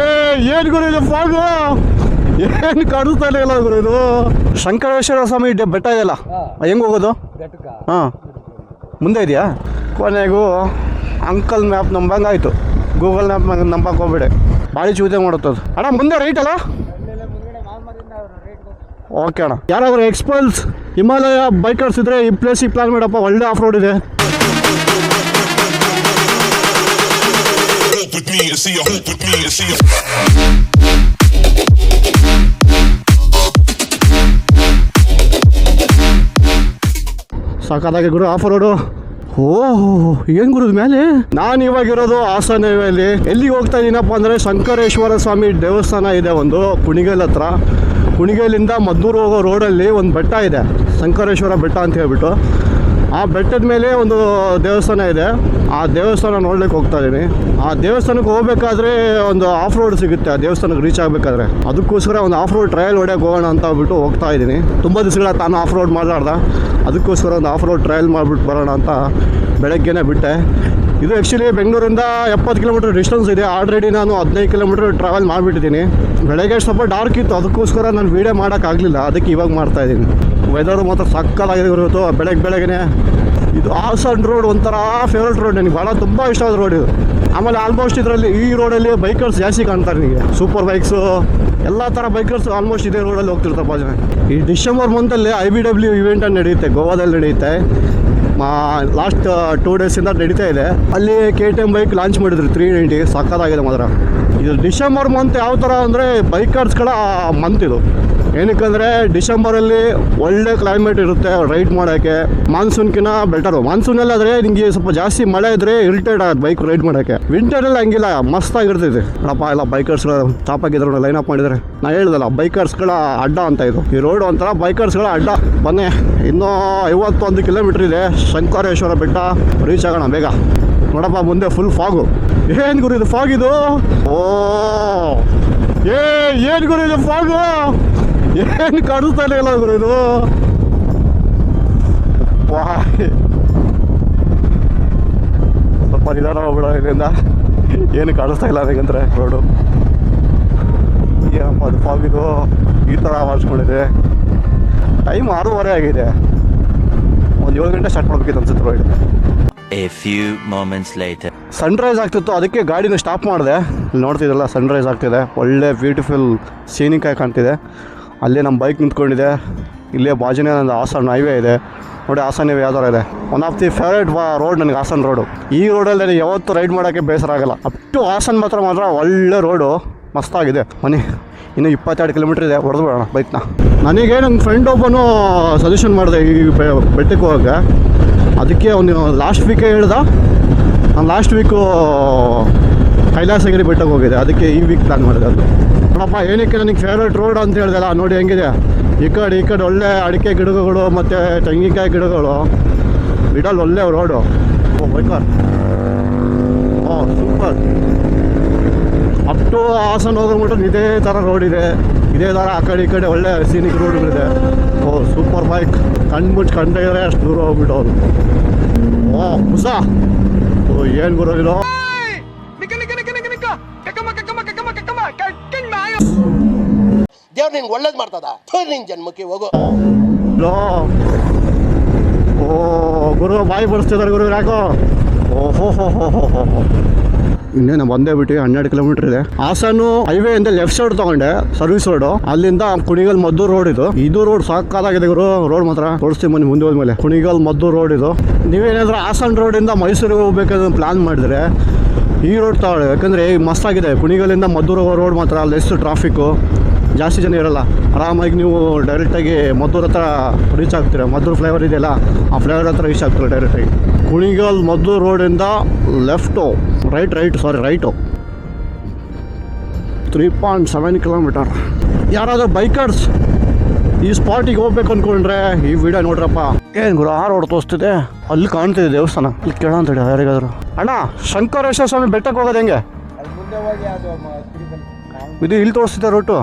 ಏ ಏನು ಗುರು ಇದು ಫಾಗು ಏನು ಕಾಣಿಸ್ತಾ ಇಲ್ಲ ಗುರು ಇದು? ಶಂಕರೇಶ್ವರ ಸ್ವಾಮಿ ಬೆಟ್ಟ ಇದೆಯಲ್ಲ? ಹೆಂಗೆ ಹೋಗೋದು? ಹಾಂ. ಮುಂದೆ ಇದೆಯಾ? ಕೊನೆಗೂ ಅಂಕಲ್ ಮ್ಯಾಪ್ ನಂಬಂಗಾಯ್ತು ಗೂಗಲ್ ಮ್ಯಾಪ್ ನಂಬಕ್ಕೆ ಹೋಗ್ಬೇಡಿ. ಭಾರಿ ಚೂತೆ ಮಾಡುತ್ತದು ಅಣ್ಣ ಮುಂದೆ ರೈಟ್ ಅಲ್ಲ? ಓಕೆ ಅಣ್ಣ. ಯಾರಾದರೂ ಎಕ್ಸ್ಪಲ್ಸ್ ಹಿಮಾಲಯ ಬೈಕರ್ಸ್ ಇದ್ರೆ ಈ ಪ್ಲೇಸಿಗೆ ಪ್ಲಾನ್ ಮಾಡಪ್ಪ. ಒಳ್ಳೆ ಆಫ್ ರೋಡ್ ಇದೆ. With me and see a hope with me and see a. ಸಾಕಾದಾಗೆ ಗುರು ಆಫ್ ರೋಡು ಓ, ಏನ್ ಗುರು ಮೇಲೆ ನಾನು ಇವಾಗ ಇರೋದು ಹಾಸನ ಅಲ್ಲಿ ಎಲ್ಲಿಗೆ ಹೋಗ್ತಾ ಇದ್ದೀನಪ್ಪ ಅಂದರೆ ಶಂಕರೇಶ್ವರ ಸ್ವಾಮಿ ದೇವಸ್ಥಾನ ಇದೆ ಒಂದು ಕುಣಿಗಲ್ ಹತ್ರ. ಕುಣಿಗೇಲಿಂದ ಮದ್ದೂರು ಹೋಗೋ ರೋಡಲ್ಲಿ ಒಂದು ಬೆಟ್ಟ ಇದೆ, ಶಂಕರೇಶ್ವರ ಬೆಟ್ಟ ಅಂತ ಹೇಳ್ಬಿಟ್ಟು. ಆ ಬೆಟ್ಟದ ಮೇಲೆ ಒಂದು ದೇವಸ್ಥಾನ ಇದೆ. ಆ ದೇವಸ್ಥಾನ ನೋಡ್ಲಿಕ್ಕೆ ಹೋಗ್ತಾ ಇದ್ದೀನಿ ಆ ದೇವಸ್ಥಾನಕ್ಕೆ ಹೋಗ್ಬೇಕಾದ್ರೆ ಒಂದು ಆಫ್ ರೋಡ್ ಸಿಗುತ್ತೆ. ಆ ದೇವಸ್ಥಾನಕ್ಕೆ ರೀಚ್ ಆಗಬೇಕಾದ್ರೆ. ಅದಕ್ಕೋಸ್ಕರ ಒಂದು ಆಫ್ ರೋಡ್ ಟ್ರಯಲ್ ಹೊಡೆಯಕ್ಕೆ ಹೋಗೋಣ ಅಂತ ಬಿಟ್ಟು ಹೋಗ್ತಾ ಇದ್ದೀನಿ ತುಂಬ ದಿವಸಗಳ ತಾನು ಆಫ್ ರೋಡ್ ಮಾಡಲಾರ್ದ. ಅದಕ್ಕೋಸ್ಕರ ಒಂದು ಆಫ್ ರೋಡ್ ಟ್ರಯಲ್ ಮಾಡಿಬಿಟ್ಟು ಬರೋಣ ಅಂತ ಬೆಳಗ್ಗೆನೇ ಬಿಟ್ಟೆ. ಇದು ಆ್ಯಕ್ಚುಲಿ ಬೆಂಗಳೂರಿಂದ ಎಪ್ಪತ್ತು ಕಿಲೋಮೀಟರ್ ಡಿಸ್ಟೆನ್ಸ್ ಇದೆ. ಆಲ್ರೆಡಿ ನಾನು ಹದಿನೈದು ಕಿಲೋಮೀಟರ್ ಟ್ರಾವೆಲ್ ಮಾಡಿಬಿಟ್ಟಿದ್ದೀನಿ ಬೆಳಗ್ಗೆ ಸ್ವಲ್ಪ ಡಾರ್ಕ್ ಇತ್ತು. ಅದಕ್ಕೋಸ್ಕರ ನಾನು ವೀಡಿಯೋ ಮಾಡೋಕ್ಕಾಗಲಿಲ್ಲ ಅದಕ್ಕೆ ಇವಾಗ ಮಾಡ್ತಾಯಿದ್ದೀನಿ ವೆದರ್ ಮಾತ್ರ ಸಕ್ಕತ್ತಾಗಿದೆ ಇವತ್ತು ಬೆಳಗ್ಗೆ ಬೆಳಗ್ಗೆನೆ ಇದು ಹಾಸನ್ ರೋಡ್ ಒಂಥರ ಫೇವ್ರೇಟ್ ರೋಡ್ ನನಗೆ ಭಾಳ ತುಂಬ ಇಷ್ಟ ಆದ ರೋಡ್ ಇದು. ಆಮೇಲೆ ಆಲ್ಮೋಸ್ಟ್ ಇದರಲ್ಲಿ ಈ ರೋಡಲ್ಲಿ ಬೈಕರ್ಸ್ ಜಾಸ್ತಿ ಕಾಣ್ತಾರೆ ನಿಮಗೆ ಸೂಪರ್ ಬೈಕ್ಸು ಎಲ್ಲ ಥರ ಬೈಕರ್ಸ್ ಆಲ್ಮೋಸ್ಟ್ ಇದೇ ರೋಡಲ್ಲಿ ಹೋಗ್ತಿರ್ತಪ್ಪ ಜನ ಈ ಡಿಸೆಂಬರ್ ಮಂತಲ್ಲಿ ಐ ಬಿ ಡಬ್ಲ್ಯೂ ಇವೆಂಟ್ ಅಂತ ನಡೆಯುತ್ತೆ ಗೋವಾದಲ್ಲಿ ನಡೆಯುತ್ತೆ ಮಾ ಲಾಸ್ಟ್ ಟೂ ಡೇಸಿಂದ ನಡೀತಾ ಇದೆ. ಅಲ್ಲಿ K T M bike launch ಮಾಡಿದ್ರು ತ್ರೀ ನೈಂಟಿ ಸಕ್ಕತ್ತಾಗಿದೆ ಮಾತ್ರ. ಇದು ಡಿಸೆಂಬರ್ ಮಂತ್ ಯಾವ ಥರ ಅಂದರೆ ಬೈಕರ್ಸ್ಗಳ ಮಂತ್ ಇದು. ಏನಕ್ಕಂದರೆ ಡಿಸೆಂಬರಲ್ಲಿ ಒಳ್ಳೆ ಕ್ಲೈಮೇಟ್ ಇರುತ್ತೆ ರೈಡ್ ಮಾಡೋಕ್ಕೆ. ಮಾನ್ಸೂನ್ಕಿನ ಬೆಟರು ಮಾನ್ಸೂನಲ್ಲಾದರೆ ನಿಮಗೆ ಸ್ವಲ್ಪ ಜಾಸ್ತಿ ಮಳೆ ಇದ್ದರೆ ಇರಿಟೇಟ್ ಆಗುತ್ತೆ ಬೈಕ್ ರೈಡ್ ಮಾಡೋಕ್ಕೆ. ವಿಂಟರಲ್ಲಿ ಹಂಗಿಲ್ಲ ಮಸ್ತಾಗಿರ್ತೈತೆ ಅಪ್ಪ, ಎಲ್ಲ ಬೈಕರ್ಸ್ಗಳು ಸ್ಟಾಪ್ ಆಗಿದ್ರು ಲೈನ್ ಅಪ್ ಮಾಡಿದರೆ. ನಾ ಹೇಳ್ದಲ್ಲ ಬೈಕರ್ಸ್ಗಳ ಅಡ್ಡ ಅಂತ ಇದು. ಈ ರೋಡ್ ಒಂಥರ ಬೈಕರ್ಸ್ಗಳ ಅಡ್ಡ. ಬನ್ನಿ, ಇನ್ನೂ ಐವತ್ತೊಂದು ಕಿಲೋಮೀಟ್ರ್ ಇದೆ. ಶಂಕರೇಶ್ವರ ಬೆಟ್ಟ ರೀಚ್ ಆಗೋಣ ಬೇಗ. ನೋಡಪ್ಪ, ಮುಂದೆ ಫುಲ್ ಫಾಗು ಏನು ಗುರು, ಇದು ಫಾಗ್ ಇದು? ಓ, ಏ, ಏನು ಗುರು, ಇದು ಫಾಗು ಏನು ಕಾಣಿಸ್ತಾ ಇಲ್ಲ ಗುರು ಇದು? ಸ್ವಲ್ಪ ನಿಧಾನ ಹೋಗ್ಬಿಡ ಇದರಿಂದ ಏನು ಕಾಣಿಸ್ತಾ ಇಲ್ಲ ನನಗಂದ್ರೆ ರೋಡು. ಏನಪ್ಪ ಅದು ಫಾಗ್ ಇದು ಈ ಥರ ಮಾಡಿಸ್ಕೊಂಡಿದೆ. ಟೈಮ್ ಆರೂವರೆ ಆಗಿದೆ. ಒಂದು ಏಳು ಗಂಟೆ ಸ್ಟಾರ್ಟ್ ಮಾಡ್ಬೇಕಿತ್ತು ಅನ್ಸುತ್ತೆ road a few moments light sunrise ಆಗ್ತಿತ್ತು ಅದಕ್ಕೆ ಗಾಡಿನ ಸ್ಟಾಪ್ ಮಾಡಿದೆ. ಇಲ್ಲಿ ನೋಡ್ತಿದ್ದಲ್ಲ ಸನ್ರೈಸ್ ಆಗ್ತಿದೆ. ಒಳ್ಳೆ ಬ್ಯೂಟಿಫುಲ್ ಸೀನಿಕ್ ಆಗಿ ಕಾಣ್ತಿದೆ. ಅಲ್ಲೇ ನಮ್ಮ ಬೈಕ್ ನಿಂತ್ಕೊಂಡಿದೆ. ಇಲ್ಲೇ ಬಾಜುನೇ ನಂದು ಹಾಸನ್ ಹೈವೇ ಇದೆ. ನೋಡಿ ಹಾಸನ್ ಹೈವೇ ಥರ ಇದೆ. One of the favourite road ನನಗೆ ಹಾಸನ್ ರೋಡು ಈ ರೋಡಲ್ಲಿ ನನಗೆ ಯಾವತ್ತೂ ರೈಡ್ ಮಾಡೋಕ್ಕೆ ಬೇಸರ ಆಗಲ್ಲ. ಅಪ್ ಟು ಹಾಸನ್ ಮಾತ್ರ ಮಾತ್ರ ಒಳ್ಳೆ ರೋಡು ಮಸ್ತಾಗಿದೆ ಮನೆ ಇನ್ನು ಇಪ್ಪತ್ತೆರಡು ಕಿಲೋಮೀಟ್ರ್ ಇದೆ. ಹೊಡೆದು ಬಿಡೋಣ ಬೈಕ್ನ ನನಗೆ ನನ್ನ ಫ್ರೆಂಡ್ ಒಬ್ಬನು ಸಜೆಷನ್ ಮಾಡಿದೆ ಈ ಬೆಟ್ಟಕ್ಕೆ ಹೋಗಕ್ಕೆ. ಅದಕ್ಕೆ ಅವನು ಲಾಸ್ಟ್ ವೀಕೇ ಹೇಳ್ದ. ನಾನು ಲಾಸ್ಟ್ ವೀಕು ಕೈಲಾಸಗಿರಿ ಬೆಟ್ಟಕ್ಕೆ ಹೋಗಿದೆ. ಅದಕ್ಕೆ ಈ ವೀಕ್ ಪ್ಲಾನ್ ಮಾಡಿದೆ ಅದು. ನೋಡಪ್ಪ, ಏನಕ್ಕೆ ನನಗೆ ಫೇವ್ರೇಟ್ ರೋಡ್ ಅಂತ ಹೇಳಿದೆಲ್ಲ, ನೋಡಿ ಹೆಂಗಿದೆ. ಈ ಕಡೆ ಈ ಕಡೆ ಒಳ್ಳೆ ಅಡಿಕೆ ಗಿಡಗಳು ಮತ್ತು ತೆಂಗಿನಕಾಯಿ ಗಿಡಗಳು. ಬಿಡಲ್ಲಿ ಒಳ್ಳೆ ರೋಡು ಓ ಬೈಕರ್ ಓ ಸೂಪರ್ ಅಪ್ ಟು ಹಾಸನ ಹೋಗ್ಬಿಟ್ಟು ಇದೇ ಥರ ರೋಡ್ ಇದೆ. ಇದೇ ಥರ ಆ ಕಡೆ, ಈ ಕಡೆ ಒಳ್ಳೆ ಸೀನಿಕ್ ರೋಡ್ಗಳಿದೆ ಓ ಸೂಪರ್ ಬೈಕ್ ಕಣ್ಮುಚ್ಚು ಕಂಡಿದ್ರೆ ಅಷ್ಟು ದೂರ ಹೋಗ್ಬಿಟ್ಟು ಅವರು ಓ ಹೊಸ ಓ, ಏನು ಗುರು ದೇವ್ರು ನಿನ್ಗೆ ಒಳ್ಳೇದು ಮಾಡ್ತದ? ನಿನ್ ಜನ್ಮಕ್ಕೆ ಹೋಗು. ಓ, ಗುರು, ಬಾಯಿ ಬಡಿಸ್ತಿದ್ದಾರೆ ಗುರು, ಯಾಕೋ? ಇನ್ನೇನು ಬಂದೇ ಬಿಟ್ಟು ಹನ್ನೆರಡು ಕಿಲೋಮೀಟರ್ ಇದೆ. ಹಾಸನು ಹೈವೇ ಇಂದ ಲೆಫ್ಟ್ ಸೈಡ್ ತಗೊಂಡೆ, ಸರ್ವಿಸ್ ರೋಡ್. ಅಲ್ಲಿಂದ ಕುಣಿಗಲ್ ಮದ್ದು ರೋಡ್ ಇದು. ಇದು ರೋಡ್ ಸಾಕಾಗಿದೆ ಗುರು, ರೋಡ್ ಮಾತ್ರ. ತೋರಿಸ್ತೀವಿ ಮನೆ ಮುಂದೆ ಹೋದ್ಮೇಲೆ. ಕುಣಿಗಲ್ ಮದ್ದು ರೋಡ್ ಇದು. ನೀವೇನಾದ್ರೂ ಹಾಸನ್ ಇಂದ ಮೈಸೂರಿಗೆ ಹೋಗ್ಬೇಕಂತ ಪ್ಲಾನ್ ಮಾಡಿದ್ರೆ, ಈ ರೋಡ್ ತಗೊಳ್ಳಿ. ಯಾಕಂದರೆ ಮಸ್ತಾಗಿದೆ ಕುಣಿಗಲಿಂದ ಮದ್ದೂರು ರೋಡ್ ಮಾತ್ರ ಲೆಸ್ ಟ್ರಾಫಿಕ್ಕು ಜಾಸ್ತಿ ಜನ ಇರೋಲ್ಲ. ಆರಾಮಾಗಿ ನೀವು ಡೈರೆಕ್ಟಾಗಿ ಮದ್ದೂರು ಹತ್ರ ರೀಚ್ ಆಗ್ತೀರ. ಮದ್ದೂರು ಫ್ಲೇವರ್ ಇದೆಯಲ್ಲ, ಆ ಫ್ಲೇವರ್ ಹತ್ರ ರೀಚ್ ಆಗ್ತೀರ ಡೈರೆಕ್ಟಾಗಿ ಕುಣಿಗಲ್ ಮದ್ದೂರು ರೋಡಿಂದ left right right sorry right three point seven kilometre ಯಾರಾದರೂ ಬೈಕರ್ಸ್ ಈ ಸ್ಪಾಟಿಗೆ ಹೋಗ್ಬೇಕು ಅಂದ್ಕೊಂಡ್ರೆ ಈ ವಿಡಿಯೋ ನೋಡ್ರಪ್ಪ. ಏನು ಗುರು, ಆ ರೋಡ್ ತೋರಿಸ್ತಿದೆ ಅಲ್ಲಿ ಕಾಣ್ತಿದೆ ದೇವಸ್ಥಾನ. ಅಲ್ಲಿ ಕೇಳೋ ಅಂತ ಹೇಳಿ ಯಾರಿಗಾದ್ರು. ಅಣ್ಣ, ಶಂಕರೇಶ್ವರ ಸ್ವಾಮಿ ಬೆಟ್ಟಕ್ಕೆ ಹೋಗೋದು ಹೆಂಗೆ? ಇದು ಇಲ್ಲಿ ತೋರಿಸ್ತಿದೆ ರೋಟು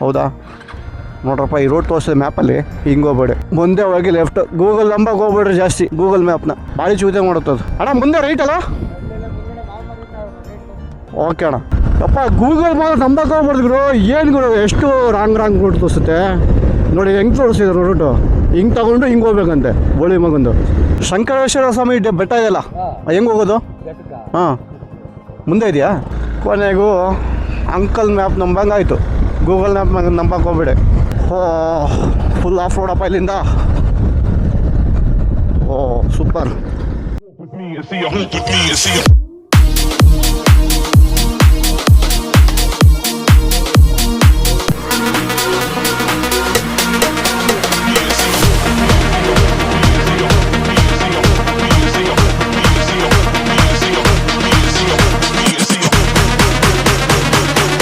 ಹೌದಾ? ನೋಡ್ರಪ್ಪ, ಈ ರೋಡ್ ತೋರಿಸಿದೆ ಮ್ಯಾಪಲ್ಲಿ ಹಿಂಗೆ ಹೋಗ್ಬೇಡಿ. ಮುಂದೆ ಹೋಗಿ ಲೆಫ್ಟ್ ಗೂಗಲ್ ನಂಬರ್ ಹೋಗ್ಬೇಡ್ರಿ ಜಾಸ್ತಿ ಗೂಗಲ್ ಮ್ಯಾಪ್ನ ಭಾರಿ ಚೂತೆ ಮಾಡುತ್ತದು ಅಣ್ಣ, ಮುಂದೆ ರೈಟ್ ಅಲ್ಲ? ಓಕೆ ಅಣ್ಣ. ಅಪ್ಪ ಗೂಗಲ್ ಮ್ಯಾಪ್ ನಂಬರ್ ಹೋಗ್ಬಾರ್ದು ಏನು ಗುರು ಎಷ್ಟು ರಾಂಗ್ ರಾಂಗ್ ರೂಟ್ ತೋರಿಸುತ್ತೆ? ನೋಡಿ, ಹೆಂಗೆ ತೋರಿಸಿದ್ರು ರೂಟು ಹಿಂಗೆ ತಗೊಂಡು ಹಿಂಗೆ ಹೋಗ್ಬೇಕಂತೆ ಬೋಳಿ ಮಗಂದು. ಶಂಕರೇಶ್ವರ ಸ್ವಾಮಿ ಬೆಟ್ಟ ಇದೆಯಲ್ಲ? ಹೆಂಗೆ ಹೋಗೋದು? ಹಾಂ. ಮುಂದೆ ಇದೆಯಾ? ಕೊನೆಗೂ ಅಂಕಲ್ ಮ್ಯಾಪ್ ನಂಬಂಗಾಯ್ತು. ಗೂಗಲ್ ಮ್ಯಾಪ್ ನಂಬಕ್ಕೆ ಓ ಫುಲ್ ಆಫ್ ರೋಡಪ್ಪ ಇಲ್ಲಿಂದ ಓ ಸೂಪರ್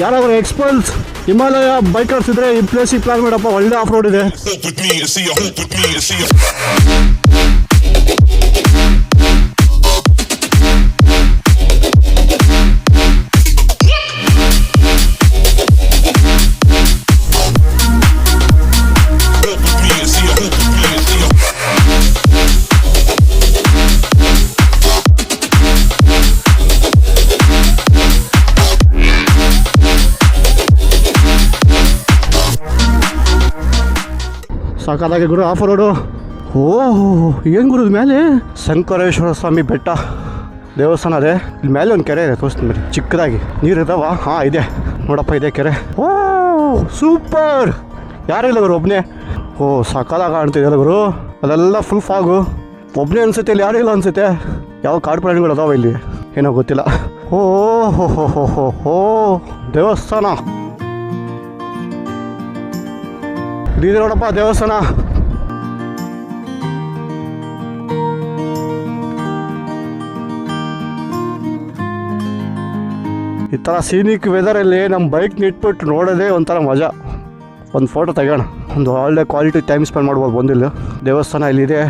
ಯಾರಾದರೂ ಎಕ್ಸ್ಪಲ್ಸ್ ಹಿಮಾಲಯ ಬೈಕರ್ಸ್ ಇದ್ರೆ ಈ ಪ್ಲೇಸಿಗೆ ಪ್ಲಾನ್ ಮಾಡಪ್ಪ. ಒಳ್ಳೆ ಆಫ್ ರೋಡ್ ಇದೆ ಸಾಕಾದಾಗೆ ಗುರು ಆಫ್ ರೋಡು ಓ ಏನು ಗುರು ಮೇಲೆ? ಶಂಕರೇಶ್ವರ ಸ್ವಾಮಿ ಬೆಟ್ಟ, ದೇವಸ್ಥಾನ ಅದೇ. ಇಲ್ಲಿ ಮೇಲೆ ಒಂದು ಕೆರೆ ಇದೆ, ತೋರಿಸ್ತೀನಿ ಬರೀ ಚಿಕ್ಕದಾಗಿ. ನೀರು ಇದಾವ? ಹಾಂ, ಇದೆ. ನೋಡಪ್ಪ, ಇದೆ ಕೆರೆ. ಓ ಸೂಪರ್! ಯಾರಿಲ್ಲ ಗುರು ಒಬ್ಬನೇ ಓ ಸಕಾಲಾಗಿ ಕಾಣ್ತಿದೆಯಲ್ಲ ಗುರು. ಅದೆಲ್ಲ ಫುಲ್ ಫಾಗು ಒಬ್ಬನೇ ಅನ್ಸುತ್ತೆ, ಇಲ್ಲಿ ಯಾರಿಲ್ಲ ಅನ್ಸುತ್ತೆ. ಯಾವ ಕಾಡು ಪ್ರಾಣಿಗಳು ಅದಾವ ಇಲ್ಲಿ? ಏನೋ ಗೊತ್ತಿಲ್ಲ. ಓ ಹೋ ಹೋ ಹೋ ಹೋ, ದೇವಸ್ಥಾನ. ಇದಿದೆ ನೋಡಪ್ಪ ದೇವಸ್ಥಾನ. ಈ ಥರ ಸೀನಿಕ್ ವೆದರಲ್ಲಿ ನಮ್ಮ ಬೈಕ್ ನಿಟ್ಬಿಟ್ಟು ನೋಡೋದೇ ಒಂಥರ ಮಜಾ. ಒಂದು ಫೋಟೋ ತೆಗೋಣ ಒಂದು ಒಳ್ಳೆ ಕ್ವಾಲಿಟಿ ಟೈಮ್ ಸ್ಪೆಂಡ್ ಮಾಡ್ಬೋದು ಬಂದಿಲ್ಲ. ದೇವಸ್ಥಾನ ಇಲ್ಲಿದೆ.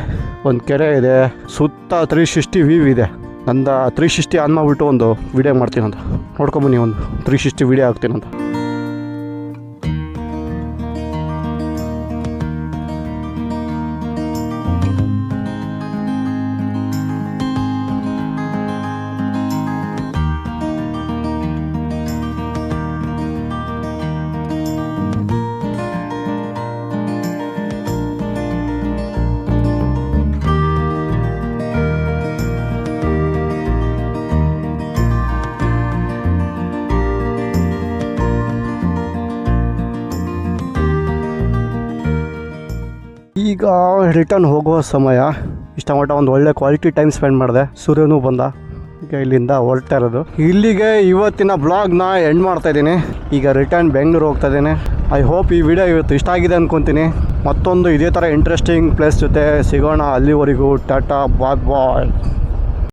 ಒಂದು ಕೆರೆ ಇದೆ. ಸುತ್ತ ತ್ರೀ ಸಿಕ್ಸ್ಟಿ ವೀವ್ ಇದೆ. ನಂದ ತ್ರೀ ಸಿಕ್ಸ್ಟಿ ಆನ್ ಮಾಡಿಬಿಟ್ಟು ಒಂದು ವಿಡಿಯೋ ಅಂತ ನೋಡ್ಕೊಂಬನ್ನಿ ಒಂದು ತ್ರೀ ಸಿಕ್ಸ್ಟಿ ವಿಡಿಯೋ ಹಾಕ್ತೀನಂತ. ರಿಟರ್ನ್ ಹೋಗುವ ಸಮಯ. ಇಷ್ಟ ಮಟ್ಟ ಒಂದು ಒಳ್ಳೆ ಕ್ವಾಲಿಟಿ ಟೈಮ್ ಸ್ಪೆಂಡ್ ಮಾಡಿದೆ. ಸೂರ್ಯನೂ ಬಂದ. ಈಗ ಇಲ್ಲಿಂದ ಹೊರಡ್ತಾ ಇರೋದು. ಇಲ್ಲಿಗೆ ಇವತ್ತಿನ ಬ್ಲಾಗ್ನ ಎಂಡ್ ಮಾಡ್ತಾ ಇದ್ದೀನಿ. ಈಗ ರಿಟರ್ನ್ ಬೆಂಗಳೂರು ಹೋಗ್ತಾ ಇದ್ದೀನಿ. ಐ ಹೋಪ್ ಈ ವಿಡಿಯೋ ಇವತ್ತು ಇಷ್ಟ ಆಗಿದೆ ಅಂದ್ಕೊತೀನಿ ಮತ್ತೊಂದು ಇದೇ ಥರ ಇಂಟ್ರೆಸ್ಟಿಂಗ್ ಪ್ಲೇಸ್ ಜೊತೆ ಸಿಗೋಣ. ಅಲ್ಲಿವರೆಗೂ ಟಾಟಾ, ಬಾಯ್ ಬಾಯ್.